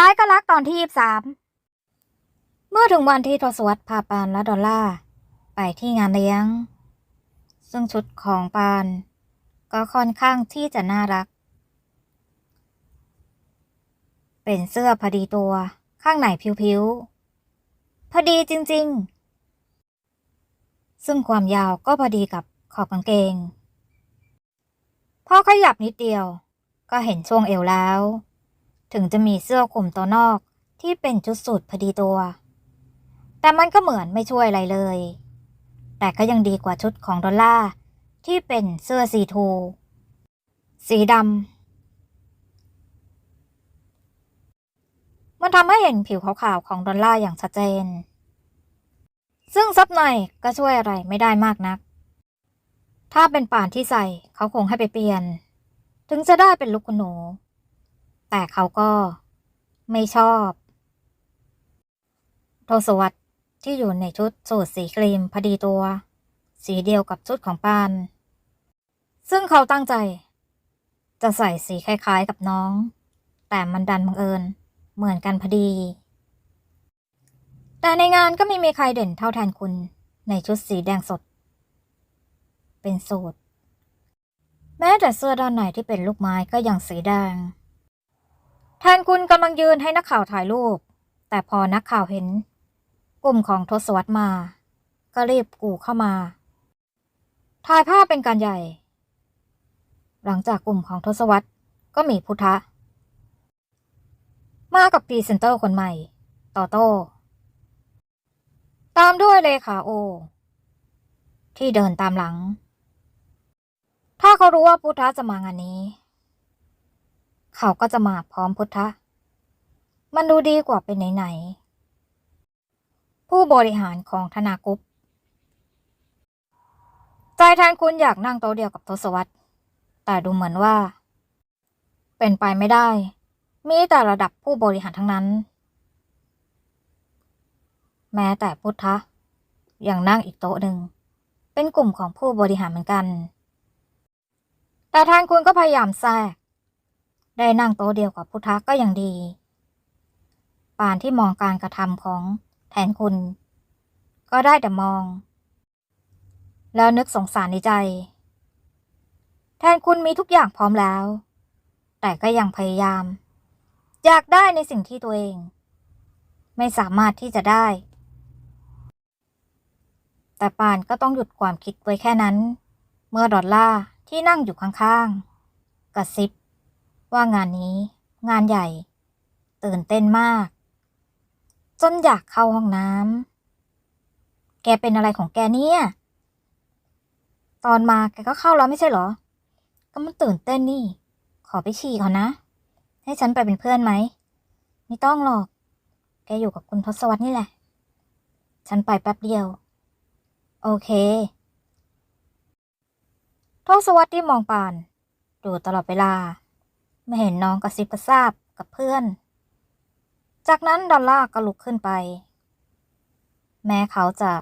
ร้ายก็รักตอนที่ยี่สามเมื่อถึงวันที่ทศวรรษพาปานและดอลล่า ไปที่งานเลี้ยง ซึ่งชุดของปาน ก็ค่อนข้างที่จะน่ารัก เป็นเสื้อพอดีตัวข้างในผิวๆ พอดีจริงๆ ซึ่งความยาวก็พอดีกับขอบกางเกง พอขยับนิดเดียวก็เห็นช่วงเอวแล้ว ถึงจะมีเสื้อคลุมตัวนอกที่เป็นชุดสูทพอดีตัว แต่มันก็เหมือนไม่ช่วยอะไรเลย แต่ก็ยังดีกว่าชุดของดอลล่าที่เป็นเสื้อสีทู สีดำมันทำให้เห็นผิวขาวๆของดอลล่าอย่างชัดเจน ซึ่งซับในก็ช่วยอะไรไม่ได้มากนัก ถ้าเป็นป่านที่ใส่เขาคงให้ไปเปลี่ยน ถึงจะได้เป็นลูกคุณหนู แต่เขาก็ไม่ชอบ โทศวรรษที่อยู่ในชุดสูทสีครีมพอดีตัว สีเดียวกับชุดของปาน ซึ่งเขาตั้งใจ จะใส่สีคล้ายๆกับน้อง แต่มันดันบังเอิญเหมือนกันพอดี แต่ในงานก็ไม่มีใครเด่นเท่าแทนคุณในชุดสีแดงสด เป็นสูทแม้แต่เสื้อด้านในที่เป็นลูกไม้ก็ยังสีแดง แทนคุณกำลังยืนให้นักข่าวถ่ายรูป แต่พอนักข่าวเห็น กลุ่มของทศวรรษมา ก็รีบกูเข้ามา ถ่ายภาพเป็นการใหญ่ หลังจากกลุ่มของทศวรรษก็มีพุทธะ มากับพรีเซนเตอร์คนใหม่ ต่อโต้ ตามด้วยเลขาโอ ที่เดินตามหลัง ถ้าเขารู้ว่าพุทธะจะมางานนี้ เขาก็จะมาพร้อมพุทธะ มันดูดีกว่าเป็นไหนๆผู้บริหารของธนากรุ๊ปใจแทนคุณอยากนั่งโต๊ะเดียวกับทศวรรษ แต่ดูเหมือนว่า เป็นไปไม่ได้ มีแต่ระดับผู้บริหารทั้งนั้น แม้แต่พุทธะยังนั่งอีกโต๊ะหนึ่ง เป็นกลุ่มของผู้บริหารเหมือนกัน แต่แทนคุณก็พยายามแทรก ได้นั่งโต๊ะเดียวกับพุทธะก็ยังดี ปานที่มองการกระทำของแทนคุณ ก็ได้แต่มอง แล้วนึกสงสารในใจ แทนคุณมีทุกอย่างพร้อมแล้ว แต่ก็ยังพยายาม อยากได้ในสิ่งที่ตัวเอง ไม่สามารถที่จะได้ แต่ปานก็ต้องหยุดความคิดไว้แค่นั้น เมื่อดอลล่าที่นั่งอยู่ข้างๆกระซิบ ว่างานนี้ งานใหญ่ ตื่นเต้นมาก จนอยากเข้าห้องน้ำแกเป็นอะไรของแกเนี่ย ตอนมาแกก็เข้าแล้วไม่ใช่เหรอ ก็มันตื่นเต้นนี่ ขอไปฉี่ก่อนนะ ให้ฉันไปเป็นเพื่อนไหม ไม่ต้องหรอก แกอยู่กับคุณทศวรรษนี่แหละ ฉันไปแป๊บเดียว โอเคทศวรรษที่มองปานดูตลอดเวลา ไม่เห็นน้องกระซิบกระซาบกับเพื่อน จากนั้นดอลล่าร์ก็ลุกขึ้นไป แม้เขาจะ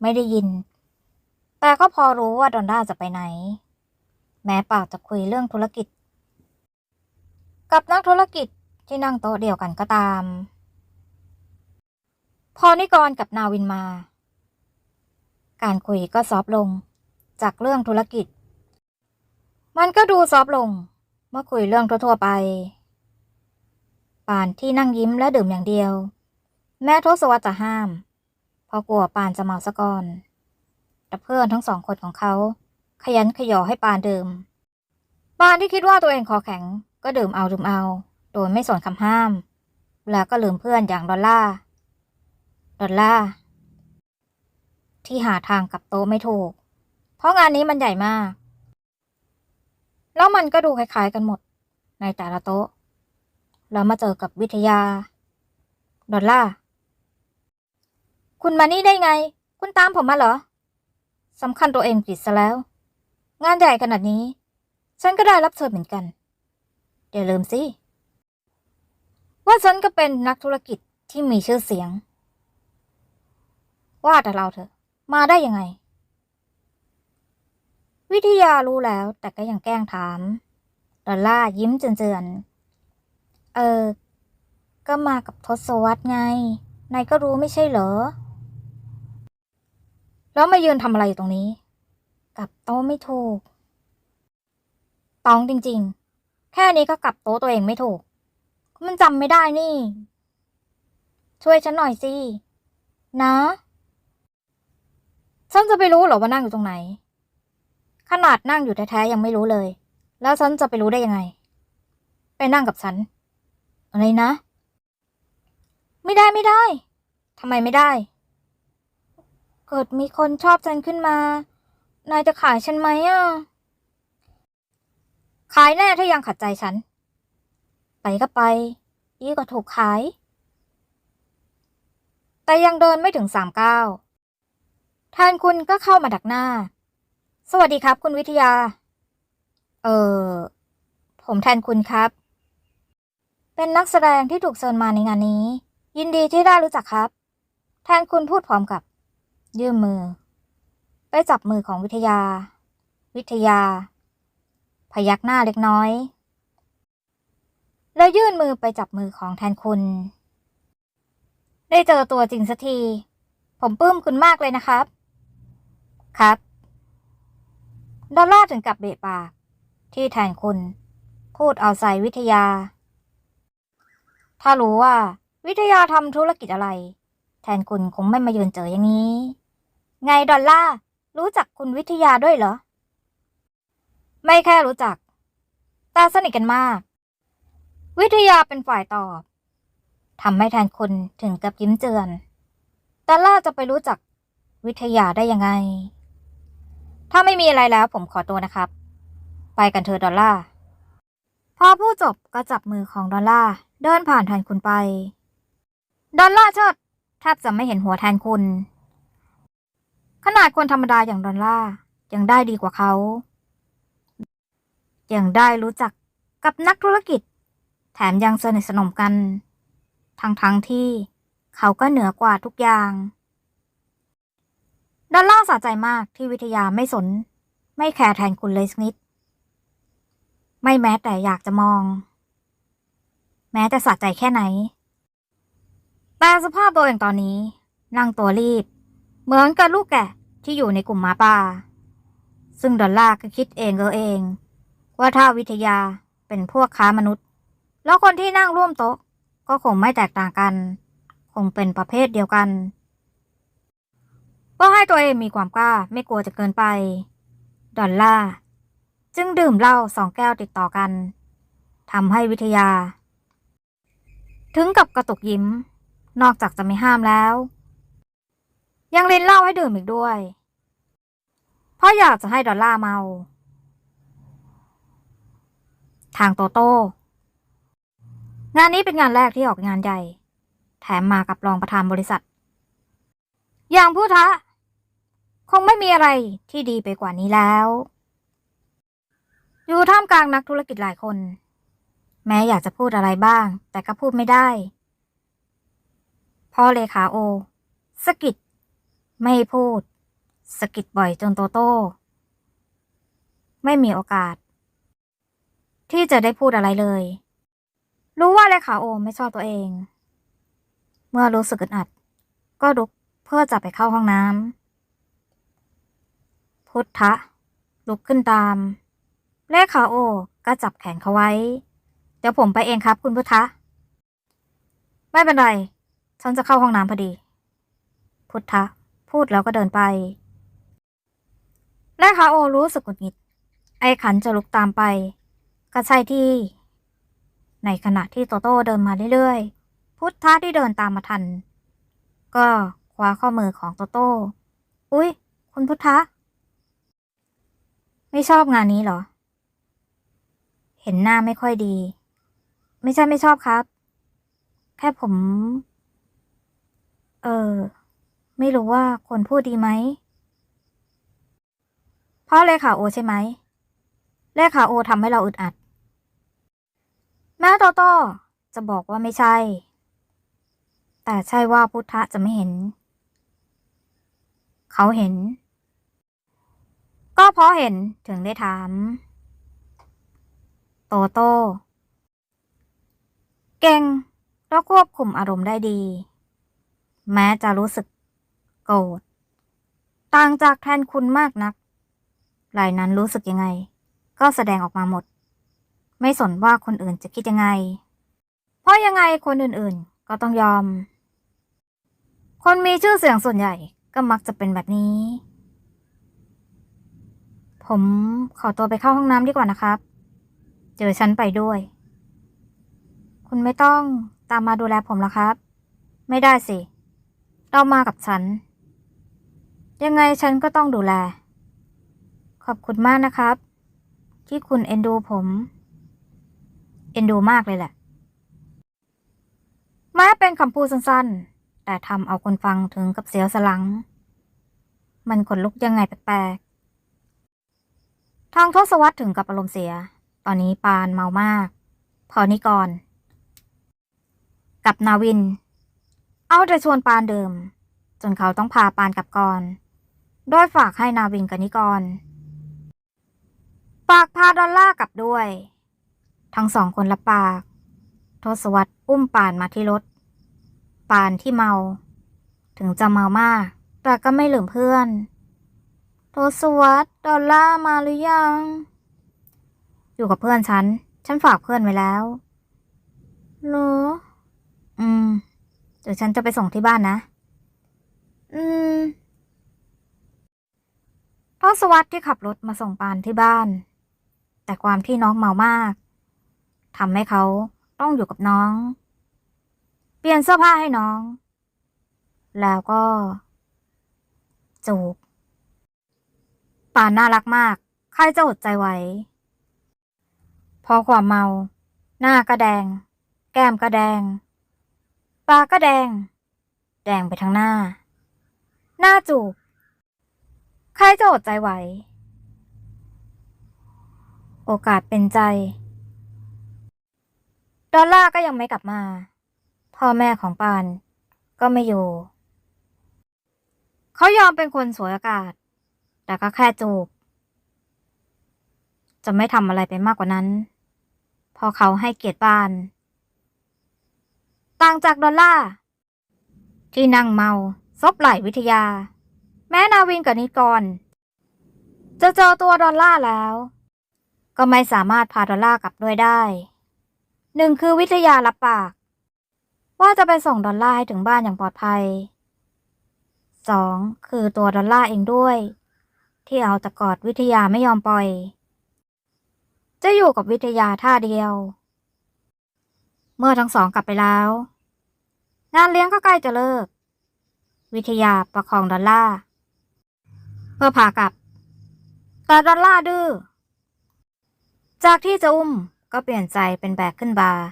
ไม่ได้ยิน แต่ก็พอรู้ว่าดอลลาจะไปไหน แม้ปากจะคุยเรื่องธุรกิจ กับนักธุรกิจที่นั่งโต๊ะเดียวกันก็ตาม พอนิกรกับนาวินมา การคุยก็ซอฟลงจากเรื่องธุรกิจ มันก็ดูซอฟลง เมื่อคุยเรื่องทั่วๆไปปานที่นั่งยิ้มและดื่มอย่างเดียว แม่ทศวรรษจะห้าม เพราะกลัวปานจะเมาซะก่อน แต่เพื่อนทั้งสองคนของเขา ขยันขยอให้ปานดื่มปานที่คิดว่าตัวเองคอแข็ง ก็ดื่มเอาดื่มเอา โดยไม่สนคำห้าม แล้วก็ลืมเพื่อนอย่างดอลล่าดอลล่าที่หาทางกลับโต๊ะไม่ถูก เพราะงานนี้มันใหญ่มาก แล้วมันก็ดูคล้ายๆกันหมด ในแต่ละโต๊ะ แล้วมาเจอกับวิทยา ดอลล่า คุณมานี่ได้ไง คุณตามผมมาเหรอสำคัญตัวเองผิดซะแล้ว งานใหญ่ขนาดนี้ ฉันก็ได้รับเชิญเหมือนกันอย่าลืมสิ ว่าฉันก็เป็นนักธุรกิจที่มีชื่อเสียง ว่าแต่เราเถอะ มาได้ยังไง วิทยารู้แล้วแต่ก็ยังแกล้งถาม ดอลล่ายิ้มเจือนๆ เออ ก็มากับทศวรรษไง นายก็รู้ไม่ใช่เหรอ แล้วมายืนทำอะไรอยู่ตรงนี้ กับโต๊ะไม่ถูก ตองจริงๆ แค่นี้ก็กลับโต๊ะตัวเองไม่ถูก มันจำไม่ได้นี่ ช่วยฉันหน่อยสิ นะ ฉันจะไปรู้เหรอว่านั่งอยู่ตรงไหน ขนาดนั่งอยู่แท้ๆยังไม่รู้เลย แล้วฉันจะไปรู้ได้ยังไง ไปนั่งกับฉัน อะไรนะ ไม่ได้ไม่ได้ทำไมไม่ได้ เกิดมีคนชอบฉันขึ้นมา นายจะขายฉันไหมอะ ขายแน่ถ้ายังขัดใจฉัน ไปก็ไปยี่ก็ถูกขาย แต่ยังเดินไม่ถึงสามก้าวแทนคุณก็เข้ามาดักหน้า สวัสดีครับ คุณวิทยา เออผมแทนคุณครับ เป็นนักแสดงที่ถูกเชิญมาในงานนี้ ยินดีที่ได้รู้จักครับ แทนคุณพูดพร้อมกับ ยื่นมือ ไปจับมือของวิทยา วิทยา พยักหน้าเล็กน้อย แล้วยื่นมือไปจับมือของแทนคุณ ได้เจอตัวจริงสักที ผมปลื้มคุณมากเลยนะครับ ครับ ดอลล่าถึงกับเบะปากที่แทนคุณ พูดเอาใส่วิทยา ถ้ารู้ว่า วิทยาทำธุรกิจอะไร แทนคุณคงไม่มายืนเจออย่างนี้ ไงดอลล่ารู้จักคุณวิทยาด้วยเหรอ ไม่แค่รู้จัก แต่สนิทกันมาก วิทยาเป็นฝ่ายตอบทำให้แทนคุณถึงกับยิ้มเจือน ดอลล่าจะไปรู้จักวิทยาได้ยังไง ถ้าไม่มีอะไรแล้วผมขอตัวนะครับ ไปกันเถอดอลล่าพอพูดจบก็จับมือของดอลล่าเดินผ่านแทนคุณไป ดอลล่าเชิดแทบจะไม่เห็นหัวแทนคุณ ขนาดคนธรรมดาอย่างดอลล่ายังได้ดีกว่าเขายังได้รู้จักกับนักธุรกิจ แถมยังสนิทสนมกัน ทั้งทั้งที่เขาก็เหนือกว่าทุกอย่าง ดอลล่าสะใจมากที่วิทยาไม่สน ไม่แคร์แทนคุณเลยสักนิด ไม่แม้แต่อยากจะมอง แม้แต่สะใจแค่ไหน แต่สภาพตัวเองตอนนี้ นั่งตัวรีบ เหมือนกับลูกแกะที่อยู่ในกลุ่มหมาป่า ซึ่งดอลล่าก็คิดเองเออเอง ว่าถ้าวิทยาเป็นพวกค้ามนุษย์ แล้วคนที่นั่งร่วมโต๊ะ ก็คงไม่แตกต่างกัน คงเป็นประเภทเดียวกัน ให้ตัวเองมีความกล้าไม่กลัวจะเกินไป ดอลล่าจึงดื่มเหล้าสองแก้วติดต่อกันทำให้วิทยา ถึงกับกระตุกยิ้ม นอกจากจะไม่ห้ามแล้ว ยังเล่นเหล้าให้ดื่มอีกด้วย เพราะอยากจะให้ดอลล่าเมา ทางโตโต้งานนี้เป็นงานแรกที่ออกงานใหญ่ แถมมากับรองประธานบริษัท อย่างผู้ทะ คงไม่มีอะไรที่ดีไปกว่านี้แล้ว อยู่ท่ามกลางนักธุรกิจหลายคน แม้อยากจะพูดอะไรบ้าง แต่ก็พูดไม่ได้ พ่อเลขาโอ สกิดไม่พูด สกิดบ่อยจนโตโต้ ไม่มีโอกาส ที่จะได้พูดอะไรเลย รู้ว่าเลขาโอไม่ชอบตัวเอง เมื่อรู้สึกอึดอัด ก็ลุกเพื่อจะไปเข้าห้องน้ำ พุทธะ ลุกขึ้นตาม เลขาโอ ก็จับแขนเขาไว้ เดี๋ยวผมไปเองครับคุณพุทธะ ไม่เป็นไร ฉันจะเข้าห้องน้ำพอดี พุทธะ พูดแล้วก็เดินไป เลขาโอรู้สึกหงุดหงิด ไอ้ขันจะลุกตามไป ก็ใช่ที่ ในขณะที่โตโต้เดินมาเรื่อยๆ พุทธะที่เดินตามมาทัน ก็คว้าข้อมือของโตโต้ อุ๊ย คุณพุทธะ ไม่ชอบงานนี้เหรอ เห็นหน้าไม่ค่อยดี ไม่ใช่ไม่ชอบครับ แค่ผม เออ ไม่รู้ว่าควรพูดดีไหม เพราะเลขาโอใช่ไหมเลขาโอทำให้เราอึดอัด แม้โตโต้จะบอกว่าไม่ใช่ แต่ใช่ว่าพุทธะจะไม่เห็น เขาเห็น ก็เพราะเห็นถึงได้ถาม โตโต้เก่งก็ควบคุมอารมณ์ได้ดี แม้จะรู้สึก โกรธต่างจากแทนคุณมากนักรายนั้นรู้สึกยังไง ก็แสดงออกมาหมด ไม่สนว่าคนอื่นจะคิดยังไง เพราะยังไงคนอื่นๆ ก็ต้องยอม คนมีชื่อเสียงส่วนใหญ่ก็มักจะเป็นแบบนี้ ผมขอตัวไปเข้าห้องน้ำดีกว่านะครับ เจอฉันไปด้วย คุณไม่ต้องตามมาดูแลผมหรอกครับ ไม่ได้สิ เรามากับฉัน ยังไงฉันก็ต้องดูแล ขอบคุณมากนะครับ ที่คุณเอ็นดูผม เอ็นดูมากเลยแหละแม้เป็นคำพูดสั้นๆ แต่ทำเอาคนฟังถึงกับเสียวสลัง มันขนลุกยังไงแปลกๆ ทางทศวรรษถึงกับอารมณ์เสีย ตอนนี้ปานเมามาก พอนิกร กับนาวิน เอาแต่ชวนปานเดิม จนเขาต้องพาปานกับก่อนโดยฝากให้นาวินกับนิกร ฝากพาดอลล่าร์กลับด้วย ทั้งสองคนรับปาก ทศวรรษอุ้มปานมาที่รถ ปานที่เมา ถึงจะเมามาก แต่ก็ไม่ลืมเพื่อน โทศวรรษดอลล่ามาหรือยัง อยู่กับเพื่อนฉัน ฉันฝากเพื่อนไว้แล้วหรอ อืม เดี๋ยวฉันจะไปส่งที่บ้านนะ อืมทศวรรษที่ขับรถมาส่งปานที่บ้าน แต่ความที่น้องเมามากทำให้เขาต้องอยู่กับน้อง เปลี่ยนเสื้อผ้าให้น้อง แล้วก็จูบ ปานน่ารักมากใครจะอดใจไหวพอความเมา หน้าก็แดง แก้มก็แดง ปากก็แดง แดงไปทั้งหน้า หน้าจูบใครจะอดใจไหวโอกาสเป็นใจ ดอลล่าก็ยังไม่กลับมา พ่อแม่ของปาน ก็ไม่อยู่ เขายอมเป็นคนสวยอากาศ แต่ก็แค่จูบ จะไม่ทำอะไรไปมากกว่านั้น พอเขาให้เกียรติปาน ต่างจากดอลล่าที่นั่งเมาซบไหลวิทยา แม้นาวินกับนิกร จะเจอตัวดอลล่าแล้ว ก็ไม่สามารถพาดอลล่ากลับด้วยได้หนึ่งคือวิทยารับปาก ว่าจะไปส่งดอลล่าให้ถึงบ้านอย่างปลอดภัยสองคือตัวดอลล่าเองด้วย ที่เอาต่กอดวิทยาไม่ยอมปล่อย จะอยู่กับวิทยาท่าเดียว เมื่อทั้งสองกลับไปแล้ว งานเลี้ยงก็ใกล้จะเลิก วิทยาประคองดอลล่าเพื่อพากลับ แต่ดอลล่าดื้อ จากที่จะอุ้มก็เปลี่ยนใจเป็นแบกขึ้นบาร์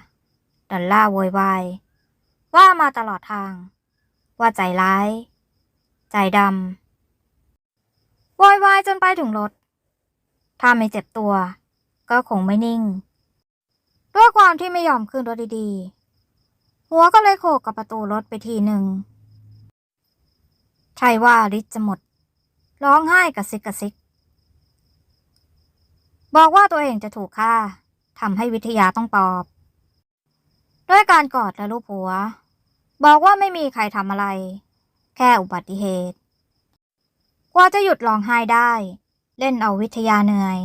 ดอลล่าโวยวายว่ามาตลอดทาง ว่าใจร้าย ใจดำ โวยวายจนไปถึงรถ ถ้าไม่เจ็บตัว ก็คงไม่นิ่ง ด้วยความที่ไม่ยอมขึ้นรถดีๆ หัวก็เลยโขกกับประตูรถไปทีหนึ่งใช่ว่าฤทธิ์จะหมด ร้องไห้กระซิกกระซิก บอกว่าตัวเองจะถูกฆ่าทำให้วิทยาต้องปอบด้วยการกอดและลูบหัว บอกว่าไม่มีใครทำอะไร แค่อุบัติเหตุ กว่าจะหยุดร้องไห้ได้ เล่นเอาวิทยาเหนื่อย